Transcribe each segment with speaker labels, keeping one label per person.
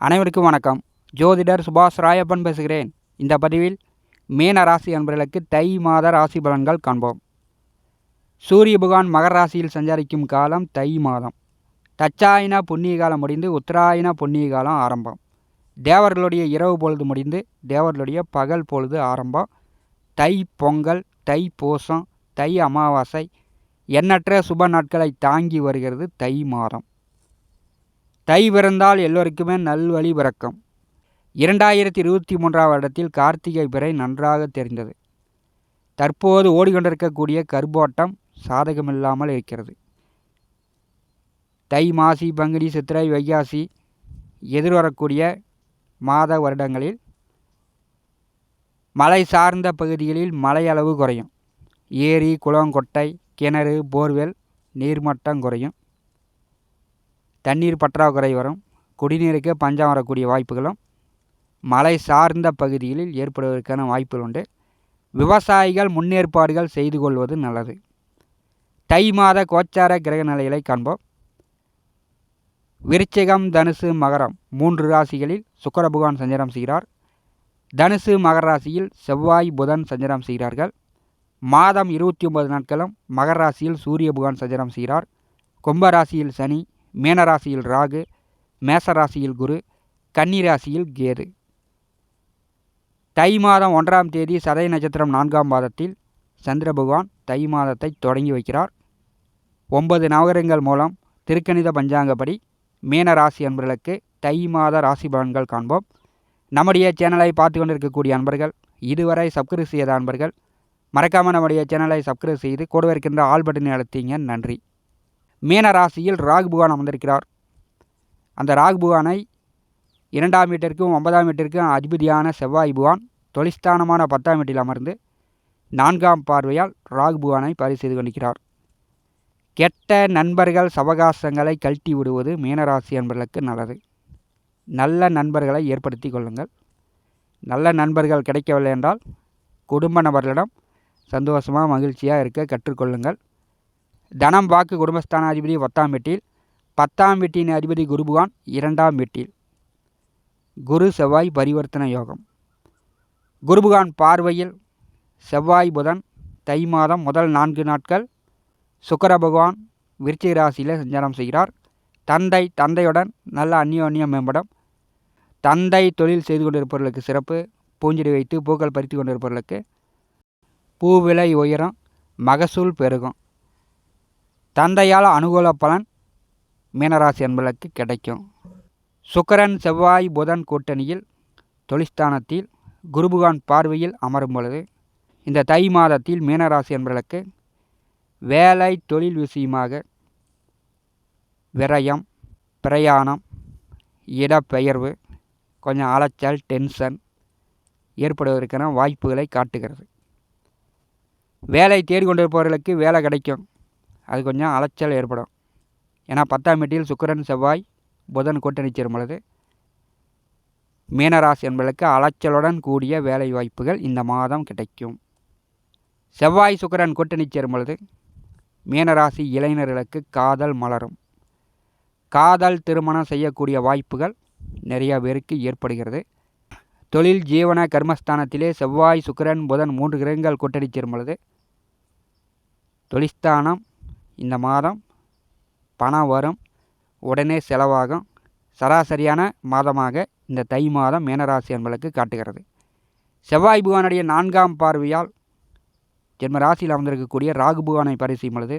Speaker 1: அனைவருக்கும் வணக்கம். ஜோதிடர் சுபாஷ் ராயப்பன் பேசுகிறேன். இந்த பதிவில் மீன ராசி அன்பர்களுக்கு தை மாத ராசி பலன்கள் காண்போம். சூரிய புகான் மகர ராசியில் சஞ்சரிக்கும் காலம் தை மாதம். தச்சாயின புண்ணிய காலம் முடிந்து உத்தராயண புண்ணிய காலம் ஆரம்பம். தேவர்களுடைய இரவு பொழுது முடிந்து தேவர்களுடைய பகல் பொழுது ஆரம்பம். தை பொங்கல் தை பூசம் தை அமாவாசை எண்ணற்ற சுப நாட்களை தாங்கி வருகிறது தை மாதம். தை பிறந்தால் எல்லோருக்குமே நல்வழி பிறக்கும். இரண்டாயிரத்தி இருபத்தி மூன்றாம் வருடத்தில் கார்த்திகை பிறை நன்றாக தெரிந்தது. தற்போது ஓடிக்கொண்டிருக்கக்கூடிய கர்ப்போட்டம் சாதகமில்லாமல் இருக்கிறது. தை மாசி பங்குனி சித்திரை வைகாசி எதிர்வரக்கூடிய மாத வருடங்களில் மலை சார்ந்த பகுதிகளில் மழை அளவு குறையும். ஏரி குளம் கொட்டை கிணறு போர்வெல் நீர்மட்டம் குறையும். தண்ணீர் பற்றாக்குறை வரும். குடிநீருக்கு பஞ்சம் வரக்கூடிய வாய்ப்புகளும் மலை சார்ந்த பகுதிகளில் ஏற்படுவதற்கான வாய்ப்புகள் உண்டு. விவசாயிகள் முன்னேற்பாடுகள் செய்து கொள்வது நல்லது. தை மாத கோச்சார கிரக நிலைகளை காண்போம். விருச்சிகம் தனுசு மகரம் மூன்று ராசிகளில் சுக்கர பகவான் சஞ்சாரம் செய்கிறார். தனுசு மகர ராசியில் செவ்வாய் புதன் சஞ்சாரம் செய்கிறார்கள். மாதம் இருபத்தி ஒன்பது நாட்களும் மகர ராசியில் சூரிய பகவான் சஞ்சாரம் செய்கிறார். கும்ப ராசியில் சனி மீனராசியில் ராகு மேசராசியில் குரு கன்னிராசியில் கேது. தை மாதம் ஒன்றாம் தேதி சதய நட்சத்திரம் நான்காம் மாதத்தில் சந்திர பகவான் தை மாதத்தை தொடங்கி வைக்கிறார். ஒன்பது நவகரங்கள் மூலம் திருக்கணித பஞ்சாங்கப்படி மீன ராசி அன்பர்களுக்கு தை மாத ராசி பலன்கள் காண்போம். நம்முடைய சேனலை பார்த்து கொண்டிருக்கக்கூடிய அன்பர்கள் இதுவரை சப்ஸ்கிரைப் செய்த அன்பர்கள் மறக்காமல் நம்முடைய சேனலை சப்ஸ்கிரைப் செய்து கூட இருக்கின்ற ஆல் பட்டனை அழுத்திங்க. நன்றி. மீன ராசியில் ராகு புகான் அமர்ந்திருக்கிறார். அந்த ராகு புகானை இரண்டாம் வீட்டிற்கும் ஒன்பதாம் வீட்டிற்கும் அதிபதியான செவ்வாய் புகான் தொழிஸ்தானமான பத்தாம் வீட்டில் அமர்ந்து நான்காம் பார்வையால் ராகு புகானை பரிசு செய்து கொண்டிருக்கிறார் கெட்ட நண்பர்கள் சவகாசங்களை கழட்டி விடுவது மீனராசி என்பதற்கு நல்லது. நல்ல நண்பர்களை ஏற்படுத்தி கொள்ளுங்கள். நல்ல நண்பர்கள் கிடைக்கவில்லை என்றால் குடும்ப நபர்களிடம் சந்தோஷமாக மகிழ்ச்சியாக இருக்க கற்றுக்கொள்ளுங்கள். தனம் வாக்கு குடும்பஸ்தான அதிபதி பத்தாம் வீட்டில் பத்தாம் வீட்டின் அதிபதி குருபுகான் இரண்டாம் வீட்டில். குரு செவ்வாய் பரிவர்த்தன யோகம். குருபுகான் பார்வையில் செவ்வாய் புதன் தை மாதம் முதல் நான்கு நாட்கள் சுக்கர பகவான் விருச்சிக ராசியில் சஞ்சாரம் செய்கிறார். தந்தை தந்தையுடன் நல்ல அந்யோன்யம் மேம்படும். தந்தை தொழில் செய்து கொண்டிருப்பவர்களுக்கு சிறப்பு. பூஞ்செடி வைத்து பூக்கள் பறித்து கொண்டிருப்பவர்களுக்கு பூ விலை உயரம். மகசூல் பெருகும். தந்தையால் அனுகூல பலன் மீனராசி என்பதற்கு கிடைக்கும். சுக்கரன் செவ்வாய் புதன் கூட்டணியில் தொழிஸ்தானத்தில் குருபுகான் பார்வையில் அமரும் பொழுது இந்த தை மாதத்தில் மீனராசி என்பதற்கு வேலை தொழில் விஷயமாக விரயம் பிரயாணம் இடப்பெயர்வு கொஞ்சம் அலைச்சல் டென்ஷன் ஏற்படுவதற்கான வாய்ப்புகளை காட்டுகிறது. வேலை தேடிக்கொண்டிருப்பவர்களுக்கு வேலை கிடைக்கும். அது கொஞ்சம் அலைச்சல் ஏற்படும். ஏன்னா பத்தாம் வீட்டில் சுக்கரன் செவ்வாய் புதன் கூட்டணி சேரும் பொழுது மீனராசி என்பதற்கு அலைச்சலுடன் கூடிய வேலை வாய்ப்புகள் இந்த மாதம் கிடைக்கும். செவ்வாய் சுக்கரன் கூட்டணி சேரும் பொழுது மீனராசி இளைஞர்களுக்கு காதல் மலரும். காதல் திருமணம் செய்யக்கூடிய வாய்ப்புகள் நிறைய பேருக்கு ஏற்படுகிறது. தொழில் ஜீவன கர்மஸ்தானத்திலே செவ்வாய் சுக்கரன் புதன் மூன்று கிரகங்கள் கூட்டணி சேரும் பொழுது தொழிஸ்தானம் இந்த மாதம் பணம் வரும். உடனே செலவாகும். சராசரியான மாதமாக இந்த தை மாதம் மீனராசி என்பதற்கு காட்டுகிறது. செவ்வாய் புகானுடைய நான்காம் பார்வையால் ஜென்ம ராசியில் அமர்ந்திருக்கக்கூடிய ராகு புகானை பரிசீலும் பொழுது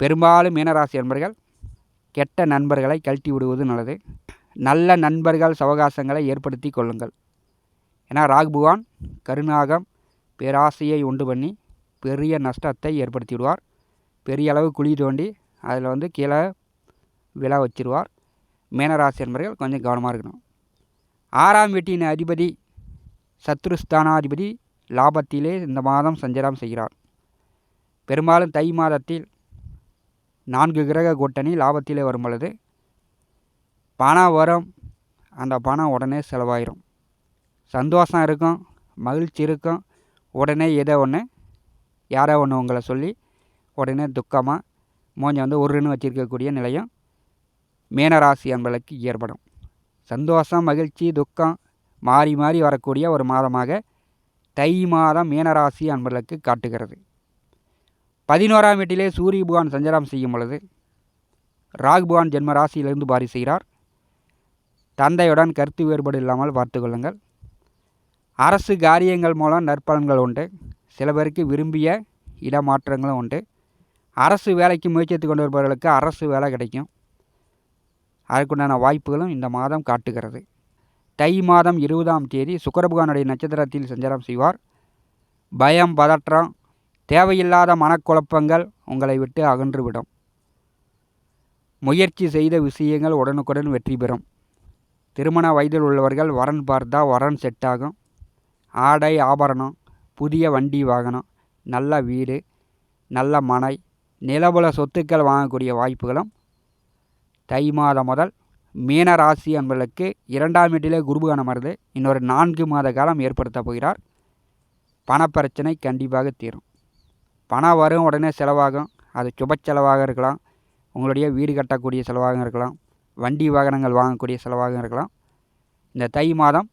Speaker 1: பெரும்பாலும் மீனராசி என்பர்கள் கெட்ட நண்பர்களை கழட்டி விடுவது நல்லது. நல்ல நண்பர்கள் சவகாசங்களை ஏற்படுத்தி கொள்ளுங்கள். ஏன்னா ராகு புகான் கருணாகம் பேராசையை உண்டு பண்ணி பெரிய நஷ்டத்தை ஏற்படுத்தி விடுவார். பெரிய அளவு குழி தோண்டி அதில் வந்து கீழே விழா வச்சிருவார். மீனராசி என்பர்கள் கொஞ்சம் கவனமாக இருக்கணும். ஆறாம் வீட்டின் அதிபதி சத்ருஸ்தானாதிபதி லாபத்திலே இந்த மாதம் சஞ்சாரம் செய்கிறார். பெரும்பாலும் தை மாதத்தில் நான்கு கிரக கூட்டணி லாபத்திலே வரும் பொழுது பணம் வரும் அந்த பணம் உடனே செலவாயிரும். சந்தோஷம் இருக்கும் மகிழ்ச்சி இருக்கும். உடனே ஏதோ ஒன்று யாரோ ஒன்று உங்களை சொல்லி உடனே துக்கமாக மூஞ்ச வந்து ஒருன்னு வச்சிருக்கக்கூடிய நிலையும் மீனராசி என்பதற்கு ஏற்படும். சந்தோஷம் மகிழ்ச்சி துக்கம் மாறி மாறி வரக்கூடிய ஒரு மாதமாக தை மாதம் மீனராசி அன்பர்களுக்கு காட்டுகிறது. பதினோராம் வீட்டிலே சூரிய புகான் சஞ்சாரம் செய்யும் பொழுது ராகு புகான் ஜென்ம ராசியிலிருந்து பாரி செய்கிறார். தந்தையுடன் கருத்து வேறுபாடு இல்லாமல் பார்த்து கொள்ளுங்கள். அரசு காரியங்கள் மூலம் நற்பலன்கள் உண்டு. சில பேருக்கு விரும்பிய இடமாற்றங்களும் உண்டு. அரசு வேலைக்கு முயற்சித்து கொண்டு வருபவர்களுக்கு அரசு வேலை கிடைக்கும். அதற்குண்டான வாய்ப்புகளும் இந்த மாதம் காட்டுகிறது. தை மாதம் இருபதாம் தேதி சுக்கரபகவானுடைய நட்சத்திரத்தில் சஞ்சாரம் செய்வார். பயம் பதற்றம் தேவையில்லாத மனக்குழப்பங்கள் உங்களை விட்டு அகன்றுவிடும். முயற்சி செய்த விஷயங்கள் உடனுக்குடன் வெற்றி பெறும். திருமண வயதில் உள்ளவர்கள் வரன் பார்த்தா வரன் செட் ஆகும். ஆடை ஆபரணம் புதிய வண்டி வாகனம் நல்ல வீடு நல்ல மனை நிலபுல சொத்துக்கள் வாங்கக்கூடிய வாய்ப்புகளும் தை மாதம் முதல் மீன ராசி என்பதற்கு இரண்டாம் வீட்டிலே குருபுகான் வருது இன்னொரு நான்கு மாத காலம் ஏற்படுத்த போகிறார். பணப்பிரச்சனை கண்டிப்பாக தீரும். பணம் வரும் உடனே செலவாகும். அது சுப செலவாக இருக்கலாம். உங்களுடைய வீடு கட்டக்கூடிய செலவாகவும் இருக்கலாம். வண்டி வாகனங்கள் வாங்கக்கூடிய செலவாகவும் இருக்கலாம். இந்த தை மாதம்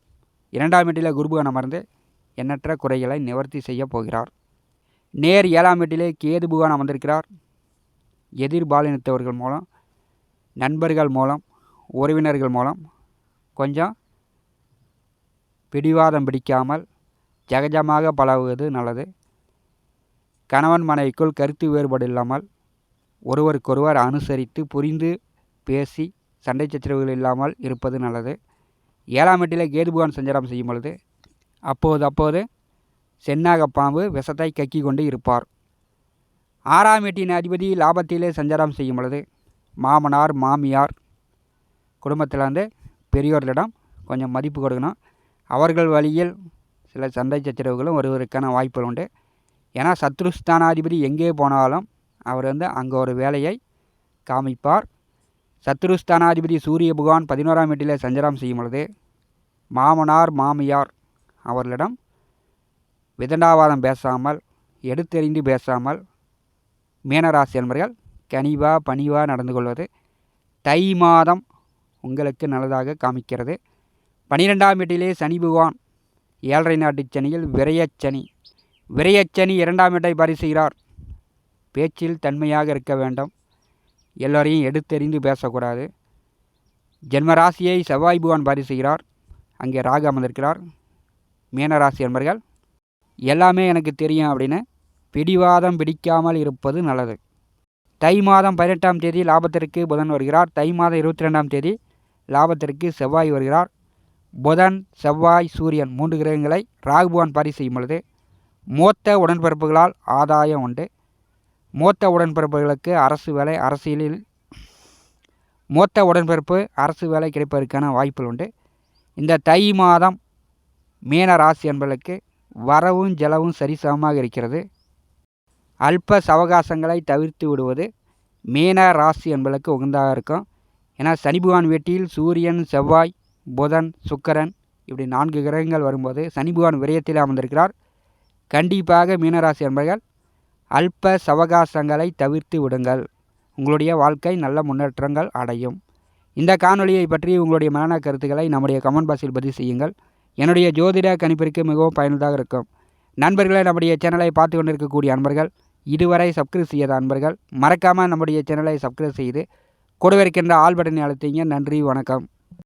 Speaker 1: இரண்டாம் வீட்டில் குருபுகான் மருந்து எண்ணற்ற குறைகளை நிவர்த்தி செய்ய போகிறார். நேர் ஏழாம் வீட்டிலே கேது புகான் அமர்ந்திருக்கிறார். எதிர்பாலினத்தவர்கள் மூலம் நண்பர்கள் மூலம் உறவினர்கள் மூலம் கொஞ்சம் பிடிவாதம் பிடிக்காமல் ஜகஜமாக பழகுவது நல்லது. கணவன் மனைவிக்குள் கருத்து வேறுபாடு இல்லாமல் ஒருவருக்கொருவர் அனுசரித்து புரிந்து பேசி சண்டை சச்சரவுகள் இல்லாமல் இருப்பது நல்லது. ஏழாம் எட்டில் கேதுபுகான் சஞ்சாரம் செய்யும் பொழுது அப்போது அப்போது சென்னாக பாம்பு விஷத்தை கக்கி கொண்டு இருப்பார். ஆறாம் எட்டின் அதிபதி லாபத்திலே சஞ்சாரம் செய்யும் பொழுது மாமனார் மாமியார் குடும்பத்தில் வந்து பெரியோர்களிடம் கொஞ்சம் மதிப்பு கொடுக்கணும். அவர்கள் வழியில் சில சண்டை சச்சரவுகளும் வருவதற்கான வாய்ப்புகள் உண்டு. ஏன்னா சத்ருஸ்தானாதிபதி எங்கே போனாலும் அவர் வந்து அங்கே ஒரு வேலையை காமிப்பார். சத்ருஸ்தானாதிபதி சூரிய பகவான் பதினோராம் வீட்டில் சஞ்சாரம் செய்யும் பொழுது மாமனார் மாமியார் அவர்களிடம் விதண்டாவாதம் பேசாமல் எடுத்தெறிந்து பேசாமல் மீனராசி அன்பர்கள் கனிவாக பணிவாக நடந்து கொள்வது தை மாதம் உங்களுக்கு நல்லதாக காமிக்கிறது. பனிரெண்டாம் வீட்டிலே சனி பகவான் ஏழரை நாட்டு சனியில் விரையச்சனி விரையச்சனி இரண்டாம் வீட்டை பரிசுகிறார். பேச்சில் தன்மையாக இருக்க வேண்டும். எல்லோரையும் எடுத்தெறிந்து பேசக்கூடாது. ஜென்மராசியை செவ்வாய் பகவான் பரிசுகிறார். அங்கே ராகு அமர்ந்திருக்கிறார். மீனராசி என்பர்கள் எல்லாமே எனக்கு தெரியும் அப்படின்னு பிடிவாதம் பிடிக்காமல் இருப்பது நல்லது. தை மாதம் பதினெட்டாம் தேதி லாபத்திற்கு புதன் வருகிறார். தை மாதம் இருபத்தி ரெண்டாம் தேதி லாபத்திற்கு செவ்வாய் வருகிறார். புதன் செவ்வாய் சூரியன் மூன்று கிரகங்களை ராகுபவான் பாரி செய்யும் பொழுது மூத்த உடன்பிறப்புகளால் ஆதாயம் உண்டு. மூத்த உடன்பிறப்புகளுக்கு அரசு வேலை அரசியலில் மூத்த உடன்பிறப்பு அரசு வேலை கிடைப்பதற்கான வாய்ப்புகள் உண்டு. இந்த தை மாதம் மீன ராசி என்பதற்கு வரவும் செலவும் சரிசமமாக இருக்கிறது. அல்ப சவகாசங்களை தவிர்த்து விடுவது மீன ராசி என்பதற்கு உகந்ததாக இருக்கும். ஏன்னா சனி பகவான் வீட்டில் சூரியன் செவ்வாய் புதன் சுக்கரன் இப்படி நான்கு கிரகங்கள் வரும்போது சனி பகவான் விரயத்தில் அமர்ந்திருக்கிறார். கண்டிப்பாக மீனராசி என்பர்கள் அல்ப சவகாசங்களை தவிர்த்து விடுங்கள். உங்களுடைய வாழ்க்கை நல்ல முன்னேற்றங்கள் அடையும். இந்த காணொலியை பற்றி உங்களுடைய மரண கருத்துக்களை நம்முடைய கமெண்ட் பாக்ஸில் பதிவு செய்யுங்கள். என்னுடைய ஜோதிட கணிப்பிற்கு மிகவும் பயனுள்ளதாக இருக்கும். நண்பர்களே நம்முடைய சேனலை பார்த்து கொண்டிருக்கக்கூடிய அன்பர்கள் இதுவரை சப்ஸ்கிரைப் செய்யாத அன்பர்கள் மறக்காமல் நம்முடைய சேனலை சப்ஸ்கிரைப் செய்து கொடுவிருக்கின்ற ஆல் பட்டனை அழுத்திங்க. நன்றி வணக்கம்.